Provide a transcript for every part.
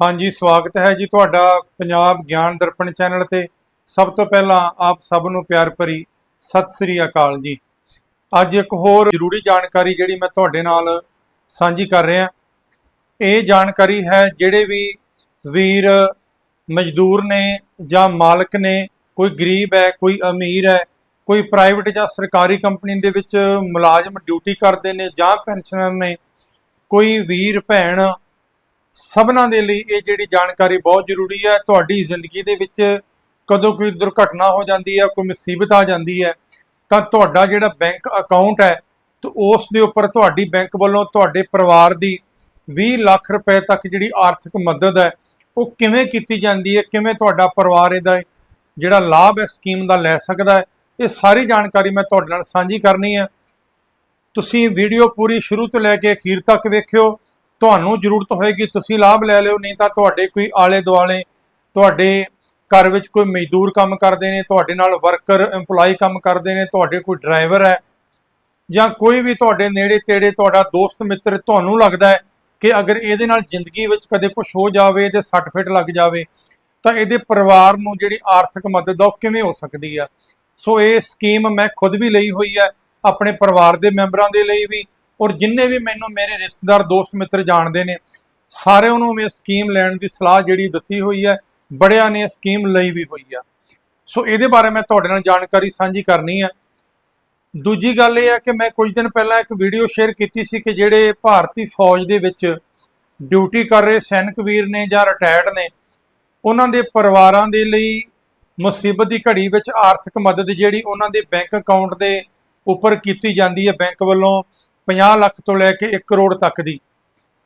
ਹਾਂਜੀ, ਸਵਾਗਤ ਹੈ ਜੀ ਤੁਹਾਡਾ ਪੰਜਾਬ ਗਿਆਨ ਦਰਪਣ ਚੈਨਲ ਤੇ। ਸਭ ਤੋਂ ਪਹਿਲਾਂ ਆਪ ਸਭ ਨੂੰ ਪਿਆਰ ਭਰੀ ਸਤਿ ਸ੍ਰੀ ਅਕਾਲ ਜੀ। ਅੱਜ ਇੱਕ ਹੋਰ ਜ਼ਰੂਰੀ ਜਾਣਕਾਰੀ ਜਿਹੜੀ ਮੈਂ ਤੁਹਾਡੇ ਨਾਲ ਸਾਂਝੀ ਕਰ ਰਿਹਾ। ਇਹ ਜਾਣਕਾਰੀ ਹੈ ਜਿਹੜੇ ਵੀ ਵੀਰ, ਮਜ਼ਦੂਰ ਨੇ ਜਾਂ ਮਾਲਕ ਨੇ, ਕੋਈ ਗਰੀਬ ਹੈ, ਕੋਈ ਅਮੀਰ ਹੈ, ਕੋਈ ਪ੍ਰਾਈਵੇਟ ਜਾਂ ਸਰਕਾਰੀ ਕੰਪਨੀ ਦੇ ਵਿੱਚ ਮੁਲਾਜ਼ਮ ਡਿਊਟੀ ਕਰਦੇ ਨੇ ਜਾਂ ਪੈਨਸ਼ਨਰ ਨੇ, ਕੋਈ ਵੀਰ, ਭੈਣ ਸਭਨਾਂ ਦੇ ਲਈ ਇਹ ਜਿਹੜੀ ਜਾਣਕਾਰੀ ਬਹੁਤ ਜ਼ਰੂਰੀ ਹੈ। ਤੁਹਾਡੀ ਜ਼ਿੰਦਗੀ ਦੇ ਵਿੱਚ ਕਦੋਂ ਕੋਈ ਦੁਰਘਟਨਾ ਹੋ ਜਾਂਦੀ ਹੈ, ਕੋਈ ਮੁਸੀਬਤ ਆ ਜਾਂਦੀ ਹੈ, ਤਾਂ ਤੁਹਾਡਾ ਜਿਹੜਾ ਬੈਂਕ ਅਕਾਊਂਟ ਹੈ, ਤੇ ਉਸ ਦੇ ਉੱਪਰ ਤੁਹਾਡੀ ਬੈਂਕ ਵੱਲੋਂ ਤੁਹਾਡੇ ਪਰਿਵਾਰ ਦੀ 20 ਲੱਖ ਰੁਪਏ ਤੱਕ ਜਿਹੜੀ ਆਰਥਿਕ ਮਦਦ ਹੈ, ਉਹ ਕਿਵੇਂ ਕੀਤੀ ਜਾਂਦੀ ਹੈ, ਕਿਵੇਂ ਤੁਹਾਡਾ ਪਰਿਵਾਰ ਇਹਦਾ ਜਿਹੜਾ ਲਾਭ ਹੈ, ਸਕੀਮ ਦਾ ਲੈ ਸਕਦਾ ਹੈ, ਇਹ ਸਾਰੀ ਜਾਣਕਾਰੀ ਮੈਂ ਤੁਹਾਡੇ ਨਾਲ ਸਾਂਝੀ ਕਰਨੀ ਹੈ। ਤੁਸੀਂ ਵੀਡੀਓ ਪੂਰੀ ਸ਼ੁਰੂ ਤੋਂ ਲੈ ਕੇ ਅਖੀਰ ਤੱਕ ਵੇਖਿਓ। ਤੁਹਾਨੂੰ ਜ਼ਰੂਰਤ ਹੋਏਗੀ, ਤੁਸੀਂ ਲਾਭ ਲੈ ਲਿਓ, ਨਹੀਂ ਤਾਂ ਤੁਹਾਡੇ ਕੋਈ ਆਲੇ ਦੁਆਲੇ, ਤੁਹਾਡੇ ਘਰ ਵਿੱਚ ਕੋਈ ਮਜ਼ਦੂਰ ਕੰਮ ਕਰਦੇ ਨੇ, ਤੁਹਾਡੇ ਨਾਲ ਵਰਕਰ EMPLOYE ਕੰਮ ਕਰਦੇ ਨੇ, ਤੁਹਾਡੇ ਕੋਈ ਡਰਾਈਵਰ ਹੈ ਜਾਂ ਕੋਈ ਵੀ ਤੁਹਾਡੇ ਨੇੜੇ ਤੇੜੇ ਤੁਹਾਡਾ ਦੋਸਤ ਮਿੱਤਰ ਤੁਹਾਨੂੰ ਲੱਗਦਾ ਹੈ ਕਿ ਅਗਰ ਇਹਦੇ ਨਾਲ ਜ਼ਿੰਦਗੀ ਵਿੱਚ ਕਦੇ ਕੁਝ ਹੋ ਜਾਵੇ ਤੇ ਸੱਟ ਫੇਟ ਲੱਗ ਜਾਵੇ, ਤਾਂ ਇਹਦੇ ਪਰਿਵਾਰ ਨੂੰ ਜਿਹੜੀ ਆਰਥਿਕ ਮਦਦ ਆ, ਉਹ ਕਿਵੇਂ ਹੋ ਸਕਦੀ ਆ? ਸੋ ਇਹ ਸਕੀਮ ਮੈਂ ਖੁਦ ਵੀ ਲਈ ਹੋਈ ਹੈ, ਆਪਣੇ ਪਰਿਵਾਰ ਦੇ ਮੈਂਬਰਾਂ ਦੇ ਲਈ ਵੀ ਔਰ ਜਿੰਨੇ ਵੀ ਮੈਨੂੰ ਮੇਰੇ ਰਿਸ਼ਤੇਦਾਰ, ਦੋਸਤ, ਮਿੱਤਰ ਜਾਣਦੇ ਨੇ, ਸਾਰੇ ਨੂੰ ਮੈਂ ਸਕੀਮ ਲੈਣ ਦੀ ਸਲਾਹ ਜਿਹੜੀ ਦਿੱਤੀ ਹੋਈ ਹੈ, ਬੜਿਆਂ ਨੇ ਸਕੀਮ ਲਈ ਵੀ ਹੋਈ ਆ। ਸੋ ਇਹਦੇ ਬਾਰੇ ਮੈਂ ਤੁਹਾਡੇ ਨਾਲ ਜਾਣਕਾਰੀ ਸਾਂਝੀ ਕਰਨੀ ਹੈ ਦੂਜੀ ਗੱਲ ਇਹ ਹੈ ਕਿ ਮੈਂ ਕੁਝ ਦਿਨ ਪਹਿਲਾਂ ਇੱਕ ਵੀਡੀਓ ਸ਼ੇਅਰ ਕੀਤੀ ਸੀ ਕਿ ਜਿਹੜੇ ਭਾਰਤੀ ਫੌਜ ਦੇ ਵਿੱਚ ਡਿਊਟੀ ਕਰ ਰਹੇ ਸੈਨਿਕ ਵੀਰ ਨੇ ਜਾਂ ਰਿਟਾਇਰਡ ਨੇ, ਉਹਨਾਂ ਦੇ ਪਰਿਵਾਰਾਂ ਦੇ ਲਈ ਮੁਸੀਬਤ ਦੀ ਘੜੀ ਵਿੱਚ ਆਰਥਿਕ ਮਦਦ ਜਿਹੜੀ ਉਹਨਾਂ ਦੇ ਬੈਂਕ ਅਕਾਊਂਟ ਦੇ ਉੱਪਰ ਕੀਤੀ ਜਾਂਦੀ ਹੈ ਬੈਂਕ ਵੱਲੋਂ 50 ਲੱਖ ਤੋਂ ਲੈ ਕੇ 1 ਕਰੋੜ ਤੱਕ ਦੀ।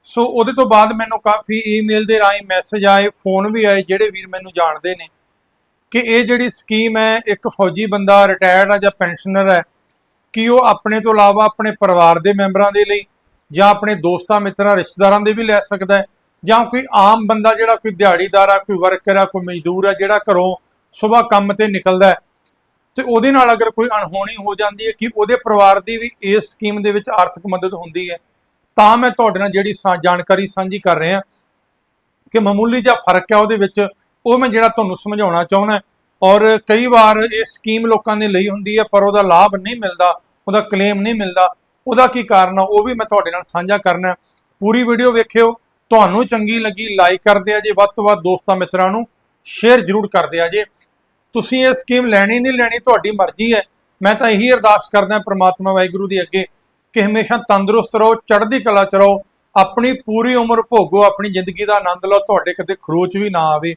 ਸੋ ਉਹਦੇ ਤੋਂ ਬਾਅਦ ਮੈਨੂੰ ਕਾਫੀ ਈਮੇਲ ਦੇ ਰਾਹੀਂ ਮੈਸੇਜ ਆਏ ਫੋਨ ਵੀ ਆਏ, ਜਿਹੜੇ ਵੀਰ ਮੈਨੂੰ ਜਾਣਦੇ ਨੇ ਕਿ ਇਹ ਜਿਹੜੀ ਸਕੀਮ ਹੈ, ਇੱਕ ਫੌਜੀ ਬੰਦਾ ਰਿਟਾਇਰਡ ਆ ਜਾਂ ਪੈਨਸ਼ਨਰ ਹੈ, ਕਿ ਉਹ ਆਪਣੇ ਤੋਂ ਇਲਾਵਾ ਆਪਣੇ ਪਰਿਵਾਰ ਦੇ ਮੈਂਬਰਾਂ ਦੇ ਲਈ ਜਾਂ ਆਪਣੇ ਦੋਸਤਾਂ, ਮਿੱਤਰਾਂ, ਰਿਸ਼ਤੇਦਾਰਾਂ ਦੇ ਵੀ ਲੈ ਸਕਦਾ ਹੈ? ਜਾਂ ਕੋਈ ਆਮ ਬੰਦਾ ਜਿਹੜਾ ਕੋਈ ਦਿਹਾੜੀਦਾਰ ਆ, ਕੋਈ ਵਰਕਰ ਆ, ਕੋਈ ਮਜ਼ਦੂਰ ਆ, ਜਿਹੜਾ ਘਰੋਂ ਸਵੇਰ ਕੰਮ ਤੇ ਨਿਕਲਦਾ ਹੈ ਤੇ ਉਹਦੇ ਨਾਲ ਅਗਰ ਕੋਈ ਅਣਹੋਣੀ ਹੋ ਜਾਂਦੀ ਹੈ ਕਿ ਉਹਦੇ ਪਰਿਵਾਰ ਦੀ ਵੀ ਇਸ ਸਕੀਮ ਦੇ ਵਿੱਚ ਆਰਥਿਕ ਮਦਦ ਹੁੰਦੀ ਹੈ, ਤਾਂ ਮੈਂ ਤੁਹਾਡੇ ਨਾਲ ਜਿਹੜੀ ਸਾ- ਜਾਣਕਾਰੀ ਸਾਂਝੀ ਕਰ ਰਿਹਾ ਕਿ ਮਾਮੂਲੀ ਜਿਹਾ ਫ਼ਰਕ ਹੈ ਉਹਦੇ ਵਿੱਚ, ਉਹ ਮੈਂ ਜਿਹੜਾ ਤੁਹਾਨੂੰ ਸਮਝਾਉਣਾ ਚਾਹੁੰਦਾ ਔਰ ਕਈ ਵਾਰ ਇਹ ਸਕੀਮ ਲੋਕਾਂ ਦੇ ਲਈ ਹੁੰਦੀ ਹੈ, ਪਰ ਉਹਦਾ ਲਾਭ ਨਹੀਂ ਮਿਲਦਾ, ਉਹਦਾ ਕਲੇਮ ਨਹੀਂ ਮਿਲਦਾ। ਉਹਦਾ ਕੀ ਕਾਰਨ ਆ, ਉਹ ਵੀ ਮੈਂ ਤੁਹਾਡੇ ਨਾਲ ਸਾਂਝਾ ਕਰਨਾ ਪੂਰੀ ਵੀਡੀਓ ਵੇਖਿਓ, ਤੁਹਾਨੂੰ ਚੰਗੀ ਲੱਗੀ ਲਾਈਕ ਕਰਦੇ ਆ ਜੇ, ਵੱਧ ਤੋਂ ਵੱਧ ਦੋਸਤਾਂ ਮਿੱਤਰਾਂ ਨੂੰ ਸ਼ੇਅਰ ਜ਼ਰੂਰ ਕਰਦੇ ਆ ਜੇ। ਤੁਸੀਂ ਇਹ ਸਕੀਮ ਲੈਣੀ ਨਹੀਂ ਲੈਣੀ, ਤੁਹਾਡੀ ਮਰਜ਼ੀ ਹੈ। ਮੈਂ ਤਾਂ ਇਹੀ ਅਰਦਾਸ ਕਰਦਾ ਪ੍ਰਮਾਤਮਾ ਵਾਹਿਗੁਰੂ ਦੇ ਅੱਗੇ ਕਿ ਹਮੇਸ਼ਾ ਤੰਦਰੁਸਤ ਰਹੋ, ਚੜ੍ਹਦੀ ਕਲਾ ਚ ਰਹੋ, ਆਪਣੀ ਪੂਰੀ ਉਮਰ ਭੋਗੋ, ਆਪਣੀ ਜ਼ਿੰਦਗੀ ਦਾ ਆਨੰਦ ਲਓ, ਤੁਹਾਡੇ ਕਦੇ ਖਰੋਚ ਵੀ ਨਾ ਆਵੇ।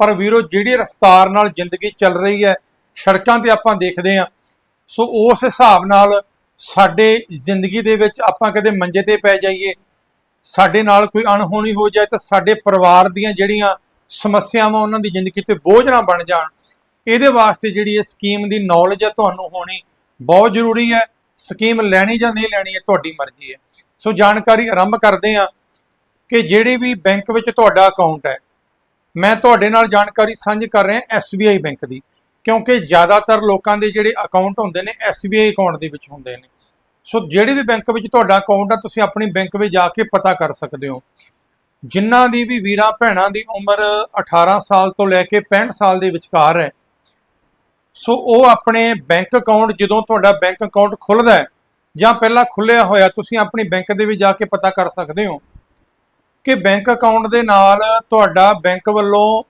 ਪਰ ਵੀਰੋ, ਜਿਹੜੀ ਰਫ਼ਤਾਰ ਨਾਲ ਜ਼ਿੰਦਗੀ ਚੱਲ ਰਹੀ ਹੈ, ਸੜਕਾਂ ਤੇ ਆਪਾਂ ਦੇਖਦੇ ਹਾਂ, ਸੋ ਉਸ ਹਿਸਾਬ ਨਾਲ ਸਾਡੇ ਜ਼ਿੰਦਗੀ ਦੇ ਵਿੱਚ ਆਪਾਂ ਕਦੇ ਮੰਜੇ ਤੇ ਪੈ ਜਾਈਏ, ਸਾਡੇ ਨਾਲ ਕੋਈ ਅਣਹੋਣੀ ਹੋ ਜਾਏ ਤਾਂ ਸਾਡੇ ਪਰਿਵਾਰ ਦੀਆਂ ਜਿਹੜੀਆਂ ਸਮੱਸਿਆਵਾਂ ਉਹਨਾਂ ਦੀ ਜ਼ਿੰਦਗੀ ਤੇ ਬੋਝ ਨਾ ਬਣ ਜਾਣ। ਇਹਦੇ ਵਾਸਤੇ ਜਿਹੜੀ ਇਹ ਸਕੀਮ ਦੀ ਨੌਲੇਜ ਹੈ ਤੁਹਾਨੂੰ ਹੋਣੀ ਬਹੁਤ ਜ਼ਰੂਰੀ ਹੈ। ਸਕੀਮ ਲੈਣੀ ਜਾਂ ਨਹੀਂ ਲੈਣੀ ਹੈ ਤੁਹਾਡੀ ਮਰਜ਼ੀ ਹੈ। ਸੋ ਜਾਣਕਾਰੀ ਆਰੰਭ ਕਰਦੇ ਹਾਂ ਕਿ ਜਿਹੜੀ ਵੀ ਬੈਂਕ ਵਿੱਚ ਤੁਹਾਡਾ ਅਕਾਊਂਟ ਹੈ, ਮੈਂ ਤੁਹਾਡੇ ਨਾਲ ਜਾਣਕਾਰੀ ਸਾਂਝੀ ਕਰ ਰਿਹਾ SBI ਬੈਂਕ ਦੀ, ਕਿਉਂਕਿ ਜ਼ਿਆਦਾਤਰ ਲੋਕਾਂ ਦੇ ਜਿਹੜੇ ਅਕਾਊਂਟ ਹੁੰਦੇ ਨੇ SBI ਅਕਾਊਂਟ ਦੇ ਵਿੱਚ ਹੁੰਦੇ ਨੇ। ਸੋ ਜਿਹੜੇ ਵੀ ਬੈਂਕ ਵਿੱਚ ਤੁਹਾਡਾ ਅਕਾਊਂਟ ਆ, ਤੁਸੀਂ ਆਪਣੀ ਬੈਂਕ ਵਿੱਚ ਜਾ ਕੇ ਪਤਾ ਕਰ ਸਕਦੇ ਹੋ। ਜਿਨ੍ਹਾਂ ਦੀ ਵੀ ਵੀਰਾਂ ਭੈਣਾਂ ਦੀ ਉਮਰ 18 ਸਾਲ ਤੋਂ ਲੈ ਕੇ 65 ਸਾਲ ਦੇ ਵਿਚਕਾਰ ਹੈ ਸੋ ਉਹ ਆਪਣੇ ਬੈਂਕ ਅਕਾਊਂਟ ਜਦੋਂ ਤੁਹਾਡਾ ਬੈਂਕ ਅਕਾਊਂਟ ਖੁੱਲਦਾ ਹੈ ਜਾਂ ਪਹਿਲਾਂ ਖੁੱਲਿਆ ਹੋਇਆ, ਤੁਸੀਂ ਆਪਣੀ ਬੈਂਕ ਦੇ ਵਿੱਚ ਜਾ ਕੇ ਪਤਾ ਕਰ ਸਕਦੇ ਹੋ ਕਿ ਬੈਂਕ ਅਕਾਊਂਟ ਦੇ ਨਾਲ ਤੁਹਾਡਾ ਬੈਂਕ ਵੱਲੋਂ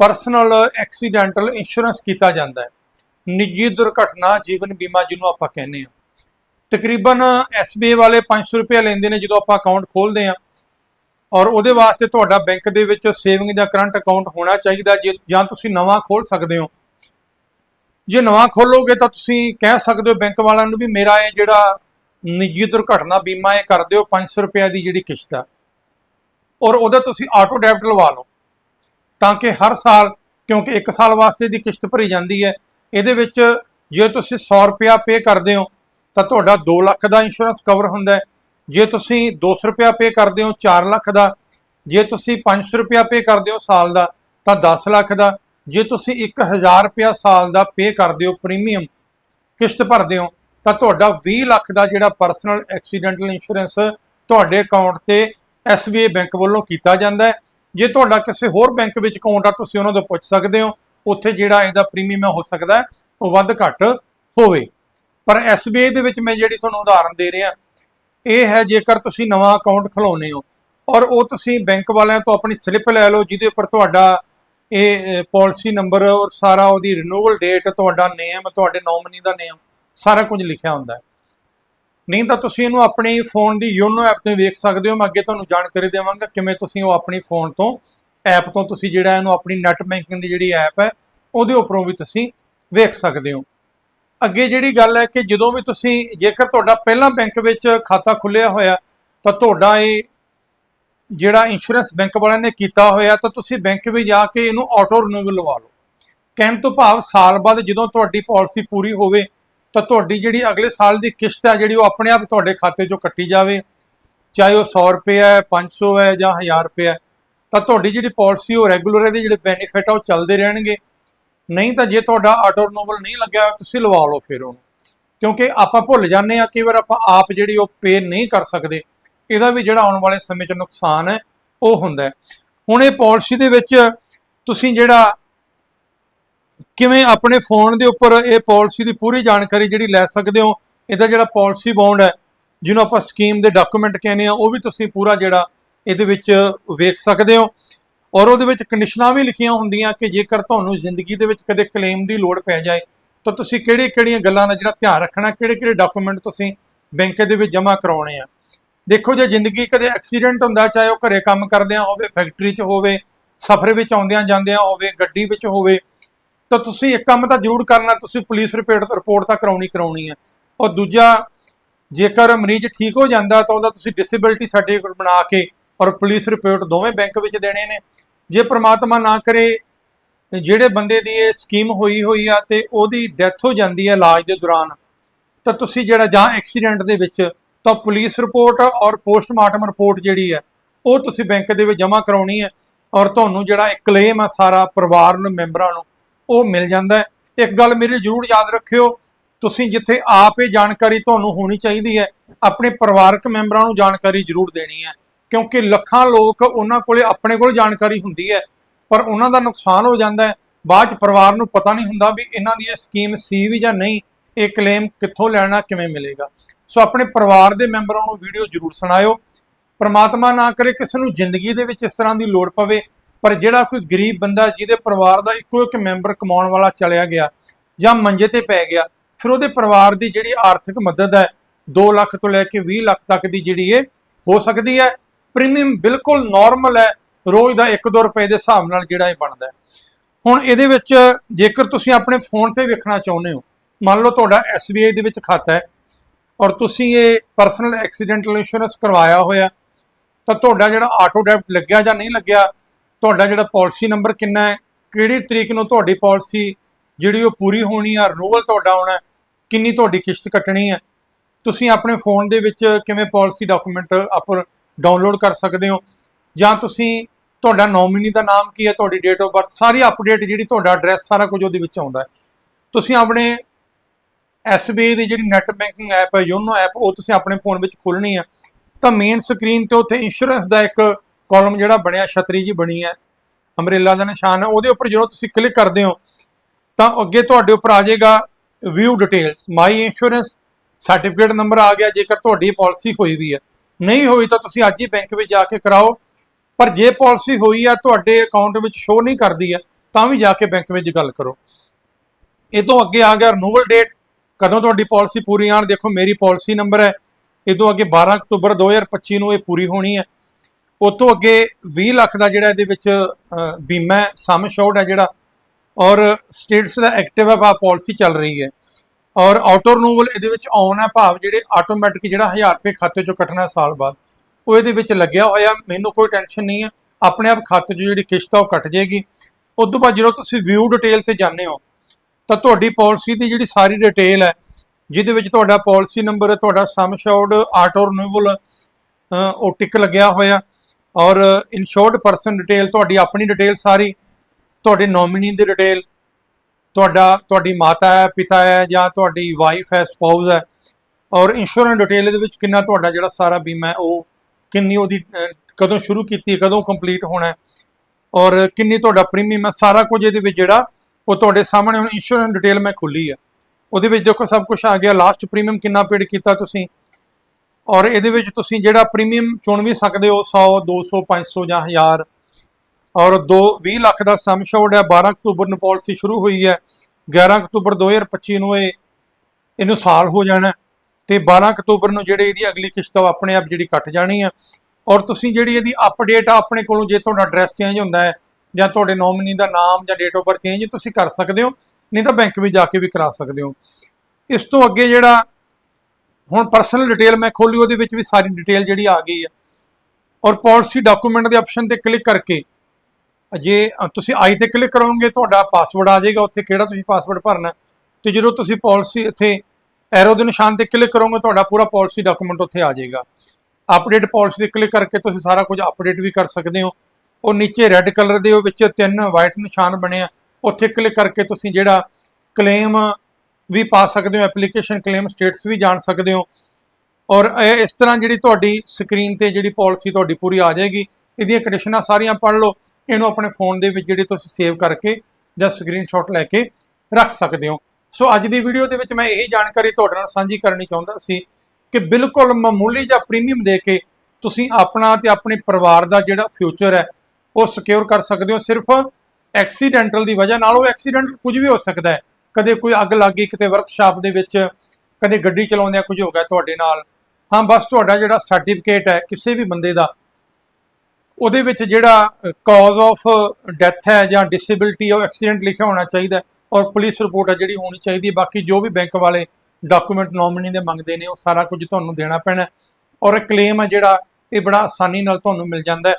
ਪਰਸਨਲ ਐਕਸੀਡੈਂਟਲ ਇੰਸ਼ੋਰੈਂਸ ਕੀਤਾ ਜਾਂਦਾ ਹੈ। ਨਿੱਜੀ ਦੁਰਘਟਨਾ, ਜੀਵਨ ਬੀਮਾ ਜਿਹਨੂੰ ਆਪਾਂ ਕਹਿੰਦੇ ਹਾਂ। ਤਕਰੀਬਨ SBI ਵਾਲੇ 500 ਰੁਪਏ ਲੈਂਦੇ ਨੇ ਜਦੋਂ ਆਪਾਂ ਅਕਾਊਂਟ ਖੋਲਦੇ ਹਾਂ ਔਰ ਉਹਦੇ ਵਾਸਤੇ ਤੁਹਾਡਾ ਬੈਂਕ ਦੇ ਵਿੱਚ ਸੇਵਿੰਗ ਜਾਂ ਕਰੰਟ ਅਕਾਊਂਟ ਹੋਣਾ ਚਾਹੀਦਾ, ਜੇ ਜਾਂ ਤੁਸੀਂ ਨਵਾਂ ਖੋਲ ਸਕਦੇ ਹੋ। ਜੇ ਨਵਾਂ ਖੋਲੋਗੇ ਤਾਂ ਤੁਸੀਂ ਕਹਿ ਸਕਦੇ ਹੋ ਬੈਂਕ ਵਾਲਿਆਂ ਨੂੰ ਵੀ ਮੇਰਾ ਇਹ ਜਿਹੜਾ ਨਿੱਜੀ ਦੁਰਘਟਨਾ ਬੀਮਾ ਇਹ ਕਰ ਦਿਓ 500 ਰੁਪਏ ਦੀ ਜਿਹੜੀ ਕਿਸ਼ਤ ਆ। ਔਰ ਉਹਦਾ ਤੁਸੀਂ ਆਟੋ ਡੈਬਟ ਲਵਾ ਲਓ, ਤਾਂ ਕਿ ਹਰ ਸਾਲ, ਕਿਉਂਕਿ 1 ਸਾਲ ਵਾਸਤੇ ਦੀ ਕਿਸ਼ਤ ਭਰੀ ਜਾਂਦੀ ਹੈ, ਇਹਦੇ ਵਿੱਚ ਜੇ ਤੁਸੀਂ 100 ਰੁਪਿਆ ਪੇ ਕਰਦੇ ਹੋ, ਤਾਂ ਤੁਹਾਡਾ 2 ਲੱਖ ਦਾ ਇੰਸ਼ੋਰੈਂਸ ਕਵਰ ਹੁੰਦਾ ਹੈ। ਜੇ ਤੁਸੀਂ 200 ਰੁਪਿਆ ਪੇ ਕਰਦੇ ਹੋ 4 ਲੱਖ ਦਾ, ਜੇ ਤੁਸੀਂ 500 ਰੁਪਿਆ ਪੇ ਕਰਦੇ ਹੋ ਸਾਲ ਦਾ, ਤਾਂ 10 ਲੱਖ ਦਾ। ਜੇ ਤੁਸੀਂ 1000 ਰੁਪਿਆ ਸਾਲ ਦਾ ਪੇ ਕਰਦੇ ਹੋ ਪ੍ਰੀਮੀਅਮ ਕਿਸ਼ਤ ਭਰਦੇ ਹੋ, ਤਾਂ ਤੁਹਾਡਾ 20 ਲੱਖ ਦਾ ਜਿਹੜਾ ਪਰਸਨਲ ਐਕਸੀਡੈਂਟਲ ਇੰਸ਼ੋਰੈਂਸ ਤੁਹਾਡੇ ਅਕਾਊਂਟ ਤੇ SBI ਬੈਂਕ ਵੱਲੋਂ ਕੀਤਾ ਜਾਂਦਾ ਹੈ। ਜੇ ਤੁਹਾਡਾ ਕਿਸੇ ਹੋਰ ਬੈਂਕ ਵਿੱਚ ਅਕਾਊਂਟ ਆ, ਤੁਸੀਂ ਉਹਨਾਂ ਤੋਂ ਪੁੱਛ ਸਕਦੇ ਹੋ, ਉੱਥੇ ਜਿਹੜਾ ਇਹਦਾ ਪ੍ਰੀਮੀਅਮ ਹੋ ਸਕਦਾ ਉਹ ਵੱਧ ਘੱਟ ਹੋਵੇ। ਪਰ SBI ਦੇ ਵਿੱਚ ਮੈਂ ਜਿਹੜੀ ਤੁਹਾਨੂੰ ਉਦਾਹਰਨ ਦੇ ਰਿਹਾ, ਇਹ ਹੈ ਜੇਕਰ ਤੁਸੀਂ ਨਵਾਂ ਅਕਾਊਂਟ ਖੁਲਾਉਨੇ ਹੋ ਔਰ ਉਹ ਤੁਸੀਂ ਬੈਂਕ ਵਾਲਿਆਂ ਤੋਂ ਆਪਣੀ ਸਲਿੱਪ ਲੈ ਲਓ, ਜਿਹਦੇ ਉੱਪਰ ਤੁਹਾਡਾ ਇਹ ਪਾਲਿਸੀ ਨੰਬਰ ਔਰ ਸਾਰਾ ਉਹਦੀ ਰਿਨਿਊਅਲ ਡੇਟ ਤੁਹਾਡਾ ਨੇਮ ਤੁਹਾਡੇ ਨੋਮਨੀ ਦਾ ਨੇਮ ਸਾਰਾ ਕੁਝ ਲਿਖਿਆ ਹੁੰਦਾ ਹੈ। ਨਹੀਂ ਤਾਂ ਤੁਸੀਂ ਇਹਨੂੰ ਆਪਣੀ ਫੋਨ ਦੀ ਯੋਨੋ ਐਪ ਤੇ ਵੇਖ ਸਕਦੇ ਹੋ। ਮੈਂ ਅੱਗੇ ਤੁਹਾਨੂੰ ਜਾਣਕਾਰੀ ਦੇਵਾਂਗਾ ਕਿਵੇਂ ਤੁਸੀਂ ਉਹ ਆਪਣੀ ਫੋਨ ਤੋਂ, ਐਪ ਤੋਂ ਤੁਸੀਂ ਜਿਹੜਾ ਇਹਨੂੰ ਆਪਣੀ ਨੈਟ ਬੈਂਕਿੰਗ ਦੀ ਜਿਹੜੀ ਐਪ ਹੈ, ਉਹਦੇ ਉੱਪਰੋਂ ਵੀ ਤੁਸੀਂ ਵੇਖ ਸਕਦੇ ਹੋ। ਅੱਗੇ ਜਿਹੜੀ ਗੱਲ ਹੈ ਕਿ ਜਦੋਂ ਵੀ ਤੁਸੀਂ ਜੇਕਰ ਤੁਹਾਡਾ ਪਹਿਲਾਂ ਬੈਂਕ ਵਿੱਚ ਖਾਤਾ ਖੁੱਲਿਆ ਹੋਇਆ, ਤਾਂ ਤੁਹਾਡਾ ਇਹ ਜਿਹੜਾ ਇੰਸ਼ੋਰੈਂਸ ਬੈਂਕ ਵਾਲਿਆਂ ਨੇ ਕੀਤਾ ਹੋਇਆ, ਤਾਂ ਤੁਸੀਂ ਬੈਂਕ ਵਿੱਚ ਜਾ ਕੇ ਇਹਨੂੰ ਆਟੋ ਰਿਨਿਊਅਲ ਲਵਾ ਲਓ। ਕਹਿਣ ਤੋਂ ਭਾਵ ਸਾਲ ਬਾਅਦ ਜਦੋਂ ਤੁਹਾਡੀ ਪਾਲਿਸੀ ਪੂਰੀ ਹੋਵੇ, ਤਾਂ ਤੁਹਾਡੀ ਜਿਹੜੀ ਅਗਲੇ ਸਾਲ ਦੀ ਕਿਸ਼ਤ ਹੈ ਜਿਹੜੀ ਉਹ ਆਪਣੇ ਆਪ ਤੁਹਾਡੇ ਖਾਤੇ 'ਚੋਂ ਕੱਟੀ ਜਾਵੇ। ਚਾਹੇ ਉਹ 100 ਰੁਪਏ ਹੈ 500 ਹੈ ਜਾਂ 1000 ਰੁਪਏ ਹੈ, ਤਾਂ ਤੁਹਾਡੀ ਜਿਹੜੀ ਪਾਲਿਸੀ ਉਹ ਰੈਗੂਲਰ ਇਹਦੇ ਜਿਹੜੇ ਬੈਨੀਫਿਟ ਆ ਉਹ ਚੱਲਦੇ ਰਹਿਣਗੇ। ਨਹੀਂ ਤਾਂ ਜੇ ਤੁਹਾਡਾ ਆਟੋ ਰਿਨਿਊਅਲ ਨਹੀਂ ਲੱਗਿਆ, ਤੁਸੀਂ ਲਵਾ ਲਓ ਫਿਰ ਉਹਨੂੰ। ਕਿਉਂਕਿ ਆਪਾਂ ਭੁੱਲ ਜਾਂਦੇ ਆ ਕਈ ਵਾਰ ਆਪਾਂ ਆਪ ਜਿਹੜੀ ਉਹ ਪੇ ਨਹੀਂ ਕਰ ਸਕਦੇ। ਇਹਦਾ ਵੀ ਜਿਹੜਾ ਆਉਣ ਵਾਲੇ ਸਮੇਂ 'ਚ ਨੁਕਸਾਨ ਹੈ, ਉਹ ਹੁੰਦਾ ਹੁਣ ਇਹ ਪਾਲਿਸੀ ਦੇ ਵਿੱਚ ਤੁਸੀਂ ਜਿਹੜਾ ਕਿਵੇਂ ਆਪਣੇ ਫੋਨ ਦੇ ਉੱਪਰ ਇਹ ਪਾਲਿਸੀ ਦੀ ਪੂਰੀ ਜਾਣਕਾਰੀ ਜਿਹੜੀ ਲੈ ਸਕਦੇ ਹੋ, ਇਹਦਾ ਜਿਹੜਾ ਪਾਲਿਸੀ ਬੌਂਡ ਹੈ, ਜਿਹਨੂੰ ਆਪਾਂ ਸਕੀਮ ਦੇ ਡਾਕੂਮੈਂਟ ਕਹਿੰਦੇ ਆ ਉਹ ਵੀ ਤੁਸੀਂ ਪੂਰਾ ਜਿਹੜਾ ਇਹਦੇ ਵਿੱਚ ਵੇਖ ਸਕਦੇ ਹੋ। ਔਰ ਉਹਦੇ ਵਿੱਚ ਕੰਡੀਸ਼ਨਾਂ ਵੀ ਲਿਖੀਆਂ ਹੁੰਦੀਆਂ ਕਿ ਜੇਕਰ ਤੁਹਾਨੂੰ ਜ਼ਿੰਦਗੀ ਦੇ ਵਿੱਚ ਕਦੇ ਕਲੇਮ ਦੀ ਲੋੜ ਪੈ ਜਾਏ, ਤਾਂ ਤੁਸੀਂ ਕਿਹੜੀ-ਕਿਹੜੀਆਂ ਗੱਲਾਂ ਦਾ ਜਿਹੜਾ ਧਿਆਨ ਰੱਖਣਾ, ਕਿਹੜੇ-ਕਿਹੜੇ ਡਾਕੂਮੈਂਟ ਤੁਸੀਂ ਬੈਂਕ ਦੇ ਵਿੱਚ ਜਮ੍ਹਾਂ ਕਰਾਉਣੇ ਆ। ਦੇਖੋ ਜੇ ਜ਼ਿੰਦਗੀ ਕਦੇ ਐਕਸੀਡੈਂਟ ਹੁੰਦਾ, ਚਾਹੇ ਉਹ ਘਰੇ ਕੰਮ ਕਰਦਿਆਂ ਹੋਵੇ, ਫੈਕਟਰੀ 'ਚ ਹੋਵੇ, ਸਫ਼ਰ ਵਿੱਚ ਆਉਂਦਿਆਂ ਜਾਂਦਿਆਂ ਹੋਵੇ, ਗੱਡੀ ਵਿੱਚ ਹੋਵੇ, ਤਾਂ ਤੁਸੀਂ ਇੱਕ ਕੰਮ ਤਾਂ ਜ਼ਰੂਰ ਕਰਨਾ, ਤੁਸੀਂ ਪੁਲਿਸ ਰਿਪੋਰਟ ਰਿਪੋਰਟ ਤਾਂ ਕਰਾਉਣੀ ਕਰਾਉਣੀ ਹੈ ਔਰ ਦੂਜਾ, ਜੇਕਰ ਮਰੀਜ਼ ਠੀਕ ਹੋ ਜਾਂਦਾ, ਤਾਂ ਉਹਦਾ ਤੁਸੀਂ ਡਿਸੇਬਿਲਟੀ ਸਰਟੀਫਿਕੇਟ ਬਣਾ ਕੇ ਔਰ ਪੁਲਿਸ ਰਿਪੋਰਟ ਦੋਵੇਂ ਬੈਂਕ ਵਿੱਚ ਦੇਣੇ ਨੇ। ਜੇ ਪ੍ਰਮਾਤਮਾ ਨਾ ਕਰੇ, ਜਿਹੜੇ ਬੰਦੇ ਦੀ ਇਹ ਸਕੀਮ ਹੋਈ ਹੋਈ ਆ ਤੇ ਉਹਦੀ ਡੈਥ ਹੋ ਜਾਂਦੀ ਹੈ ਇਲਾਜ ਦੇ ਦੌਰਾਨ, ਤਾਂ ਤੁਸੀਂ ਜਿਹੜਾ ਜਾਂ ਐਕਸੀਡੈਂਟ ਦੇ ਵਿੱਚ ਤਾਂ ਪੁਲਿਸ ਰਿਪੋਰਟ ਔਰ ਪੋਸਟਮਾਰਟਮ ਰਿਪੋਰਟ ਜਿਹੜੀ ਹੈ, ਉਹ ਤੁਸੀਂ ਬੈਂਕ ਦੇ ਵਿੱਚ ਜਮ੍ਹਾਂ ਕਰਾਉਣੀ ਹੈ ਔਰ ਤੁਹਾਨੂੰ ਜਿਹੜਾ ਇੱਕ ਕਲੇਮ ਆ ਸਾਰਾ ਪਰਿਵਾਰ ਨੂੰ, ਮੈਂਬਰਾਂ ਨੂੰ, ਉਹ ਮਿਲ ਜਾਂਦਾ ਹੈ। ਇੱਕ ਗੱਲ ਮੇਰੀ ਜ਼ਰੂਰ ਯਾਦ ਰੱਖਿਓ, ਤੁਸੀਂ ਜਿੱਥੇ ਆਪ ਇਹ ਜਾਣਕਾਰੀ ਤੁਹਾਨੂੰ ਹੋਣੀ ਚਾਹੀਦੀ ਹੈ, ਆਪਣੇ ਪਰਿਵਾਰਕ ਮੈਂਬਰਾਂ ਨੂੰ ਜਾਣਕਾਰੀ ਜ਼ਰੂਰ ਦੇਣੀ ਹੈ, ਕਿਉਂਕਿ ਲੱਖਾਂ ਲੋਕ ਉਹਨਾਂ ਕੋਲੇ ਆਪਣੇ ਕੋਲ ਜਾਣਕਾਰੀ ਹੁੰਦੀ ਹੈ, ਪਰ ਉਹਨਾਂ ਦਾ ਨੁਕਸਾਨ ਹੋ ਜਾਂਦਾ ਹੈ। ਬਾਅਦ ਚ ਪਰਿਵਾਰ ਨੂੰ ਪਤਾ ਨਹੀਂ ਹੁੰਦਾ ਵੀ ਇਹਨਾਂ ਦੀ ਇਹ ਸਕੀਮ ਸੀ ਵੀ ਜਾਂ ਨਹੀਂ। ਇਹ ਕਲੇਮ ਕਿੱਥੋਂ ਲੈਣਾ, ਕਿਵੇਂ ਮਿਲੇਗਾ? ਸੋ ਆਪਣੇ ਪਰਿਵਾਰ ਦੇ ਮੈਂਬਰਾਂ ਨੂੰ ਵੀਡੀਓ ਜ਼ਰੂਰ ਸੁਣਾਇਓ। ਪ੍ਰਮਾਤਮਾ ਨਾ ਕਰੇ ਕਿਸੇ ਨੂੰ ਜ਼ਿੰਦਗੀ ਦੇ ਵਿੱਚ ਇਸ ਤਰ੍ਹਾਂ ਦੀ ਲੋੜ ਪਵੇ, ਪਰ ਜਿਹੜਾ ਕੋਈ ਗਰੀਬ ਬੰਦਾ ਜਿਹਦੇ ਪਰਿਵਾਰ ਦਾ ਇੱਕੋ ਇੱਕ ਮੈਂਬਰ ਕਮਾਉਣ ਵਾਲਾ ਚਲਿਆ ਗਿਆ ਜਾਂ ਮੰਜੇ ਤੇ ਪੈ ਗਿਆ, ਫਿਰ ਉਹਦੇ ਪਰਿਵਾਰ ਦੀ ਜਿਹੜੀ ਆਰਥਿਕ ਮਦਦ ਹੈ 2 ਲੱਖ ਤੋਂ ਲੈ ਕੇ 20 ਲੱਖ ਤੱਕ ਦੀ ਜਿਹੜੀ ਇਹ ਹੋ ਸਕਦੀ ਹੈ। ਪ੍ਰੀਮੀਅਮ ਬਿਲਕੁਲ ਨਾਰਮਲ ਹੈ, ਰੋਜ਼ ਦਾ 1-2 ਰੁਪਏ ਦੇ ਹਿਸਾਬ ਨਾਲ ਜਿਹੜਾ ਇਹ ਬਣਦਾ ਹੁਣ ਇਹਦੇ ਵਿੱਚ ਜੇਕਰ ਤੁਸੀਂ ਆਪਣੇ ਫੋਨ ਤੇ ਵੇਖਣਾ ਚਾਹੁੰਦੇ ਹੋ ਮੰਨ ਲਓ ਤੁਹਾਡਾ SBI ਦੇ ਵਿੱਚ ਖਾਤਾ ਹੈ ਔਰ ਤੁਸੀਂ ਇਹ ਪਰਸਨਲ ਐਕਸੀਡੈਂਟਲ ਇੰਸ਼ੋਰੈਂਸ ਕਰਵਾਇਆ ਹੋਇਆ, ਤਾਂ ਤੁਹਾਡਾ ਜਿਹੜਾ ਆਟੋ ਡੈਬਿਟ ਲੱਗਿਆ ਜਾਂ ਨਹੀਂ ਲੱਗਿਆ, ਤੁਹਾਡਾ ਜਿਹੜਾ ਪਾਲਿਸੀ ਨੰਬਰ ਕਿੰਨਾ ਹੈ, ਕਿਹੜੀ ਤਰੀਕ ਨੂੰ ਤੁਹਾਡੀ ਪਾਲਿਸੀ ਜਿਹੜੀ ਉਹ ਪੂਰੀ ਹੋਣੀ ਆ ਰਿਨਿਊਅਲ ਤੁਹਾਡਾ ਆਉਣਾ ਕਿੰਨੀ ਤੁਹਾਡੀ ਕਿਸ਼ਤ ਕੱਟਣੀ ਹੈ, ਤੁਸੀਂ ਆਪਣੇ ਫੋਨ ਦੇ ਵਿੱਚ ਕਿਵੇਂ ਪਾਲਿਸੀ ਡਾਕੂਮੈਂਟ ਆਪਰ ਡਾਊਨਲੋਡ ਕਰ ਸਕਦੇ ਹੋ, ਜਾਂ ਤੁਸੀਂ ਤੁਹਾਡਾ ਨੋਮੀਨੀ ਦਾ ਨਾਮ ਕੀ ਹੈ, ਤੁਹਾਡੀ ਡੇਟ ਆਫ ਬਰਥ ਸਾਰੀ ਅਪਡੇਟ ਜਿਹੜੀ ਤੁਹਾਡਾ ਐਡਰੈਸ ਸਾਰਾ ਕੁਝ ਉਹਦੇ ਵਿੱਚ ਆਉਂਦਾ ਹੈ। ਤੁਸੀਂ ਆਪਣੇ SBI ਦੀ ਜਿਹੜੀ ਨੈਟ ਬੈਂਕਿੰਗ ਐਪ ਹੈ, ਯੋਨੋ ਐਪ ਉਹ ਤੁਸੀਂ ਆਪਣੇ ਫੋਨ ਵਿੱਚ ਖੋਲਣੀ ਹੈ ਤਾਂ ਮੇਨ ਸਕਰੀਨ ਤੇ ਉੱਥੇ ਇੰਸ਼ੋਰੈਂਸ ਦਾ ਇੱਕ ਕਾਲਮ ਜਿਹੜਾ ਬਣਿਆ, ਛਤਰੀ ਜੀ ਬਣੀ ਹੈ ਅੰਬ੍ਰੇਲਾ ਦਾ ਨਿਸ਼ਾਨ ਹੈ, ਉਹਦੇ ਉੱਪਰ ਜਦੋਂ ਤੁਸੀਂ ਕਲਿੱਕ ਕਰਦੇ ਹੋ, ਤਾਂ ਅੱਗੇ ਤੁਹਾਡੇ ਉੱਪਰ ਆ ਜਾਏਗਾ view details my insurance certificate number ਆ ਗਿਆ, ਜੇਕਰ ਤੁਹਾਡੀ ਪਾਲਿਸੀ ਹੋਈ ਵੀ ਹੈ। ਨਹੀਂ ਹੋਈ ਤਾਂ ਤੁਸੀਂ ਅੱਜ ਹੀ ਬੈਂਕ ਵਿੱਚ ਜਾ ਕੇ ਕਰਾਓ, ਪਰ ਜੇ ਪਾਲਿਸੀ ਹੋਈ ਆ, ਤੁਹਾਡੇ ਅਕਾਊਂਟ ਵਿੱਚ ਸ਼ੋ ਨਹੀਂ ਕਰਦੀ ਹੈ ਤਾਂ ਵੀ ਜਾ ਕੇ ਬੈਂਕ ਵਿੱਚ ਗੱਲ ਕਰੋ। ਇਹ ਤੋਂ ਅੱਗੇ ਆ ਗਿਆ ਰਿਨਿਊਅਲ ਡੇਟ ਕਦੋਂ ਤੁਹਾਡੀ ਪਾਲਿਸੀ ਪੂਰੀ ਆਣ ਦੇਖੋ, ਮੇਰੀ ਪਾਲਿਸੀ ਨੰਬਰ ਹੈ। ਇਹ ਤੋਂ ਅੱਗੇ 12 ਅਕਤੂਬਰ 2025 ਨੂੰ ਇਹ ਪੂਰੀ ਹੋਣੀ ਹੈ। ਉਸ ਤੋਂ ਅੱਗੇ 20 ਲੱਖ ਦਾ ਜਿਹੜਾ ਇਹਦੇ ਵਿੱਚ ਬੀਮਾ ਸਮ ਸ਼ੋਰਡ ਹੈ ਜਿਹੜਾ। ਔਰ ਸਟੇਟਸ ਦਾ ਐਕਟਿਵ ਹੈ ਭਾ ਪਾਲਿਸੀ ਚੱਲ ਰਹੀ ਹੈ। ਔਰ ਆਟੋ ਰਿਨਿਊਅਲ ਇਹਦੇ ਵਿੱਚ ਆਉਣ ਹੈ ਭਾਵ ਜਿਹੜੇ ਆਟੋਮੈਟਿਕ ਜਿਹੜਾ 1000 ਰੁਪਏ ਖਾਤੇ ਚੋਂ ਕੱਟਣਾ ਸਾਲ ਬਾਅਦ। ਉਹ ਇਹਦੇ ਵਿੱਚ ਲੱਗਿਆ ਹੋਇਆ, ਮੈਨੂੰ ਕੋਈ ਟੈਨਸ਼ਨ ਨਹੀਂ ਹੈ। ਆਪਣੇ ਆਪ ਖਾਤੇ 'ਚੋਂ ਜਿਹੜੀ ਕਿਸ਼ਤ ਆ ਉਹ ਕੱਟ ਜਾਏਗੀ। ਉਸ ਤੋਂ ਬਾਅਦ ਜਦੋਂ ਤੁਸੀਂ ਵਿਊ ਡਿਟੇਲ ਤੇ ਜਾਂਦੇ ਹੋ ਤਾਂ ਤੁਹਾਡੀ ਪਾਲਿਸੀ ਦੀ ਜਿਹੜੀ ਸਾਰੀ ਡਿਟੇਲ ਹੈ, ਜਿਹਦੇ ਵਿੱਚ ਤੁਹਾਡਾ ਪਾਲਿਸੀ ਨੰਬਰ ਤੁਹਾਡਾ ਸਮ ਸ਼ੋਰਡ ਆਟੋ ਰਿਨਿਊਅਲ ਉਹ ਟਿਕ ਲੱਗਿਆ ਹੋਇਆ। ਔਰ ਇਨਸ਼ੋਰਡ ਪਰਸਨ ਡਿਟੇਲ ਤੁਹਾਡੀ ਆਪਣੀ ਡਿਟੇਲ ਸਾਰੀ, ਤੁਹਾਡੇ ਨੋਮੀਨੀ ਦੀ ਡਿਟੇਲ ਤੁਹਾਡਾ, ਤੁਹਾਡੀ ਮਾਤਾ ਹੈ, ਪਿਤਾ ਹੈ, ਜਾਂ ਤੁਹਾਡੀ ਵਾਈਫ ਹੈ ਸਪਾਊਸ ਹੈ। ਔਰ ਇੰਸ਼ੋਰੈਂਸ ਡਿਟੇਲ ਦੇ ਵਿੱਚ ਕਿੰਨਾ ਤੁਹਾਡਾ ਜਿਹੜਾ ਸਾਰਾ ਬੀਮਾ ਹੈ, ਉਹ ਕਿੰਨੀ ਉਹਦੀ ਕਦੋਂ ਸ਼ੁਰੂ ਕੀਤੀ ਕਦੋਂ ਕੰਪਲੀਟ ਹੋਣਾ ਔਰ ਕਿੰਨੀ ਤੁਹਾਡਾ ਪ੍ਰੀਮੀਅਮ ਹੈ, ਸਾਰਾ ਕੁਝ ਇਹਦੇ ਵਿੱਚ ਜਿਹੜਾ ਉਹ ਤੁਹਾਡੇ ਸਾਹਮਣੇ ਹੁਣ ਇੰਸ਼ੋਰੈਂਸ ਡਿਟੇਲ ਮੈਂ ਖੋਲੀ ਆ। ਉਹਦੇ ਵਿੱਚ ਦੇਖੋ ਸਭ ਕੁਝ ਆ ਗਿਆ। ਲਾਸਟ ਪ੍ਰੀਮੀਅਮ ਕਿੰਨਾ ਪੇਡ ਕੀਤਾ ਤੁਸੀਂ? ਔਰ ਇਹਦੇ ਵਿੱਚ ਤੁਸੀਂ ਜਿਹੜਾ ਪ੍ਰੀਮੀਅਮ ਚੁਣ ਵੀ ਸਕਦੇ ਹੋ 100 200 500 ਜਾਂ 1000 ਔਰ 2 20 ਲੱਖ ਦਾ ਸਮ ਸ਼ੋਰਡ ਹੈ 12 ਅਕਤੂਬਰ ਨੂੰ ਪਾਲਿਸੀ ਸ਼ੁਰੂ ਹੋਈ ਹੈ। 11 ਅਕਤੂਬਰ 2025 ਨੂੰ ਇਹ, ਇਹਨੂੰ ਸਾਲ ਹੋ ਜਾਣਾ। ਹੈ ਤੇ 12 ਅਕਤੂਬਰ ਨੂੰ ਜਿਹੜੇ ਇਹਦੀ ਅਗਲੀ ਕਿਸ਼ਤ ਆ, ਉਹ ਆਪਣੇ ਆਪ ਜਿਹੜੀ ਕੱਟ ਜਾਣੀ ਆ। ਔਰ ਤੁਸੀਂ ਜਿਹੜੀ ਇਹਦੀ ਅਪਡੇਟ ਆ, ਆਪਣੇ ਕੋਲੋਂ ਜੇ ਤੁਹਾਡਾ ਐਡਰੈਸ ਚੇਂਜ ਹੁੰਦਾ ਹੈ ਜਾਂ ਤੁਹਾਡੇ ਨੋਮਨੀ ਦਾ ਨਾਮ ਜਾਂ ਡੇਟ ਆਫ ਬਰਥ ਚੇਂਜ ਤੁਸੀਂ ਕਰ ਸਕਦੇ ਹੋ, ਨਹੀਂ ਤਾਂ ਬੈਂਕ ਵਿੱਚ ਜਾ ਕੇ ਵੀ ਕਰਾ ਸਕਦੇ ਹੋ। ਇਸ ਤੋਂ ਅੱਗੇ ਜਿਹੜਾ ਹੁਣ ਪਰਸਨਲ ਡਿਟੇਲ ਮੈਂ ਖੋਲੀ ਉਹਦੇ ਵਿੱਚ ਵੀ ਸਾਰੀ ਡਿਟੇਲ ਜਿਹੜੀ ਆ ਗਈ ਆ। ਔਰ ਪਾਲਿਸੀ ਡਾਕੂਮੈਂਟ ਦੇ ਆਪਸ਼ਨ ਤੇ ਕਲਿੱਕ ਕਰਕੇ, ਜੇ ਤੁਸੀਂ ਆਈ ਤੇ ਕਲਿੱਕ ਕਰੋਗੇ, ਤੁਹਾਡਾ ਪਾਸਵਰਡ ਆ ਜਾਏਗਾ, ਉੱਥੇ ਕਿਹੜਾ ਤੁਸੀਂ ਪਾਸਵਰਡ ਭਰਨਾ। ਹੈ। ਤੇ ਜਦੋਂ ਤੁਸੀਂ ਪਾਲਿਸੀ ਇੱਥੇ ਐਰੋ ਦੇ ਨਿਸ਼ਾਨ ਤੇ ਕਲਿੱਕ ਕਰੋਗੇ, ਤੁਹਾਡਾ ਪੂਰਾ ਪਾਲਿਸੀ ਡਾਕੂਮੈਂਟ ਉੱਥੇ ਆ ਜਾਏਗਾ। ਅਪਡੇਟ ਪਾਲਿਸੀ ਤੇ ਕਲਿੱਕ ਕਰਕੇ ਤੁਸੀਂ ਸਾਰਾ ਕੁਝ ਅਪਡੇਟ ਵੀ ਕਰ ਸਕਦੇ ਹੋ। ਉਹ ਨੀਚੇ ਰੈੱਡ ਕਲਰ ਦੇ ਉਹ ਵਿੱਚ ਤਿੰਨ ਵਾਈਟ ਨਿਸ਼ਾਨ ਬਣੇ ਆ। ਉੱਥੇ ਕਲਿੱਕ ਕਰਕੇ ਤੁਸੀਂ ਜਿਹੜਾ ਕਲੇਮ ਵੀ ਪਾ ਸਕਦੇ ਹੋ ਐਪਲੀਕੇਸ਼ਨ ਕਲੇਮ ਸਟੇਟਸ ਵੀ ਜਾਣ ਸਕਦੇ ਹੋ। ਔਰ ਇਹ ਇਸ ਤਰ੍ਹਾਂ ਜਿਹੜੀ ਤੁਹਾਡੀ ਸਕਰੀਨ ਤੇ ਜਿਹੜੀ ਪਾਲਿਸੀ ਤੁਹਾਡੀ ਪੂਰੀ ਆ ਜਾਏਗੀ। ਇਹਦੀਆਂ ਕੰਡੀਸ਼ਨਾਂ ਸਾਰੀਆਂ ਪੜ੍ਹ ਲਓ। ਇਹਨੂੰ ਆਪਣੇ ਫੋਨ ਦੇ ਵਿੱਚ ਜਿਹੜੇ ਤੁਸੀਂ ਸੇਵ ਕਰਕੇ ਜਾਂ ਸਕਰੀਨਸ਼ਾਟ ਲੈ ਕੇ ਰੱਖ ਸਕਦੇ ਹੋ। ਸੋ ਅੱਜ ਦੀ ਵੀਡੀਓ ਦੇ ਵਿੱਚ ਮੈਂ ਇਹੀ ਜਾਣਕਾਰੀ ਤੁਹਾਡੇ ਨਾਲ ਸਾਂਝੀ ਕਰਨੀ ਚਾਹੁੰਦਾ ਸੀ ਕਿ ਬਿਲਕੁਲ ਮਾਮੂਲੀ ਜਾਂ ਪ੍ਰੀਮੀਅਮ ਦੇ ਕੇ ਤੁਸੀਂ ਆਪਣਾ ਤੇ ਆਪਣੇ ਪਰਿਵਾਰ ਦਾ ਜਿਹੜਾ ਫਿਊਚਰ ਹੈ ਉਹ ਸਿਕਿਉਰ ਕਰ ਸਕਦੇ ਹੋ ਸਿਰਫ ਐਕਸੀਡੈਂਟਲ ਦੀ ਵਜ੍ਹਾ ਨਾਲ ਉਹ ਐਕਸੀਡੈਂਟ ਕੁਝ ਵੀ ਹੋ ਸਕਦਾ ਹੈ। ਕਦੇ ਕੋਈ ਅੱਗ ਲੱਗ ਗਈ, ਕਿਤੇ ਵਰਕਸ਼ਾਪ ਦੇ ਵਿੱਚ, ਕਦੇ ਗੱਡੀ ਚਲਾਉਂਦਿਆਂ ਕੁਝ ਹੋ ਗਿਆ ਤੁਹਾਡੇ ਨਾਲ। ਹਾਂ, ਬਸ ਤੁਹਾਡਾ ਜਿਹੜਾ ਸਰਟੀਫਿਕੇਟ ਹੈ ਕਿਸੇ ਵੀ ਬੰਦੇ ਦਾ, ਉਹਦੇ ਵਿੱਚ ਜਿਹੜਾ ਕਾਜ਼ ਆਫ ਡੈਥ ਹੈ ਜਾਂ ਡਿਸੇਬਿਲਟੀ ਉਹ ਐਕਸੀਡੈਂਟ ਲਿਖਿਆ ਹੋਣਾ ਚਾਹੀਦਾ ਔਰ ਪੁਲਿਸ ਰਿਪੋਰਟ ਹੈ ਜਿਹੜੀ ਹੋਣੀ ਚਾਹੀਦੀ ਹੈ। ਬਾਕੀ ਜੋ ਵੀ ਬੈਂਕ ਵਾਲੇ ਡਾਕੂਮੈਂਟ ਨੋਮਨੀ ਦੇ ਮੰਗਦੇ ਨੇ, ਉਹ ਸਾਰਾ ਕੁਝ ਤੁਹਾਨੂੰ ਦੇਣਾ ਪੈਣਾ ਹੈ। ਔਰ ਕਲੇਮ ਹੈ ਜਿਹੜਾ ਇਹ ਬੜਾ ਆਸਾਨੀ ਨਾਲ ਤੁਹਾਨੂੰ ਮਿਲ ਜਾਂਦਾ ਹੈ।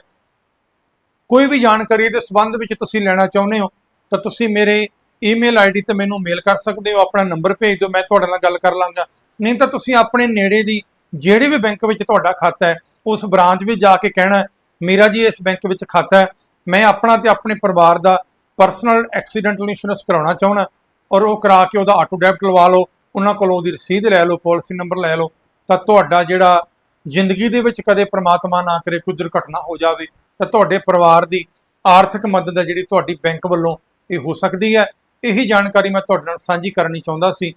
ਕੋਈ ਵੀ ਜਾਣਕਾਰੀ ਦੇ ਸੰਬੰਧ ਵਿੱਚ ਤੁਸੀਂ ਲੈਣਾ ਚਾਹੁੰਦੇ ਹੋ, ਤਾਂ ਤੁਸੀਂ ਮੇਰੇ ਈਮੇਲ ਆਈਡੀ ਤੇ ਮੈਨੂੰ ਮੇਲ ਕਰ ਸਕਦੇ ਹੋ, ਆਪਣਾ ਨੰਬਰ ਭੇਜ ਦਿਓ, ਮੈਂ ਤੁਹਾਡੇ ਨਾਲ ਗੱਲ ਕਰ ਲਾਂਗਾ। ਨਹੀਂ ਤਾਂ ਤੁਸੀਂ ਆਪਣੇ ਨੇੜੇ ਦੀ ਜਿਹੜੇ ਵੀ ਬੈਂਕ ਵਿੱਚ ਤੁਹਾਡਾ ਖਾਤਾ ਹੈ, ਉਸ ਬ੍ਰਾਂਚ ਵਿੱਚ ਜਾ ਕੇ ਕਹਿਣਾ, ਮੇਰਾ ਜੀ ਇਸ ਬੈਂਕ ਵਿੱਚ ਖਾਤਾ ਹੈ, ਮੈਂ ਆਪਣਾ ਤੇ ਆਪਣੇ ਪਰਿਵਾਰ ਦਾ ਪਰਸਨਲ ਐਕਸੀਡੈਂਟਲ ਇੰਸ਼ੋਰੈਂਸ ਕਰਾਉਣਾ ਚਾਹੁੰਦਾ ਔਰ ਉਹ ਕਰਾ ਕੇ ਉਹਦਾ ਆਟੋ ਡੈਬਿਟ ਲਵਾ ਲਓ, ਉਹਨਾਂ ਕੋਲੋਂ ਉਹਦੀ ਰਸੀਦ ਲੈ ਲਓ ਪਾਲਿਸੀ ਨੰਬਰ ਲੈ ਲਓ, ਤਾਂ ਤੁਹਾਡਾ ਜਿਹੜਾ ਜ਼ਿੰਦਗੀ ਦੇ ਵਿੱਚ ਕਦੇ ਪ੍ਰਮਾਤਮਾ ਨਾ ਕਰੇ, ਕੋਈ ਦੁਰਘਟਨਾ ਹੋ ਜਾਵੇ, ਤਾਂ ਤੁਹਾਡੇ ਪਰਿਵਾਰ ਦੀ ਆਰਥਿਕ ਮਦਦ ਹੈ ਜਿਹੜੀ ਤੁਹਾਡੀ ਬੈਂਕ ਵੱਲੋਂ ਇਹ ਹੋ ਸਕਦੀ ਹੈ। ਇਹੀ ਜਾਣਕਾਰੀ ਮੈਂ ਤੁਹਾਡੇ ਨਾਲ ਸਾਂਝੀ ਕਰਨੀ ਚਾਹੁੰਦਾ ਸੀ।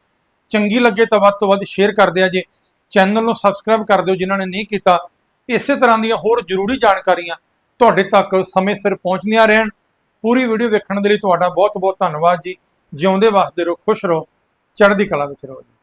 ਚੰਗੀ ਲੱਗੇ ਤਾਂ ਵੱਧ ਤੋਂ ਵੱਧ ਸ਼ੇਅਰ ਕਰ ਦਿਆ ਜੇ। ਚੈਨਲ ਨੂੰ ਸਬਸਕ੍ਰਾਈਬ ਕਰ ਦਿਓ ਜਿਨ੍ਹਾਂ ਨੇ ਨਹੀਂ ਕੀਤਾ। ਇਸੇ ਤਰ੍ਹਾਂ ਦੀਆਂ ਹੋਰ ਜ਼ਰੂਰੀ ਜਾਣਕਾਰੀਆਂ ਤੁਹਾਡੇ ਤੱਕ ਸਮੇਂ ਸਿਰ ਪਹੁੰਚਦੀਆਂ ਰਹਿਣ। ਪੂਰੀ ਵੀਡੀਓ ਵੇਖਣ ਦੇ ਲਈ ਤੁਹਾਡਾ ਬਹੁਤ ਬਹੁਤ ਧੰਨਵਾਦ ਜੀ। ਜਿਉਂਦੇ ਵਸਦੇ ਰਹੋ, ਖੁਸ਼ ਰਹੋ। ਚੜ੍ਹਦੀ ਕਲਾ ਵਿੱਚ ਰਹੋ ਜੀ।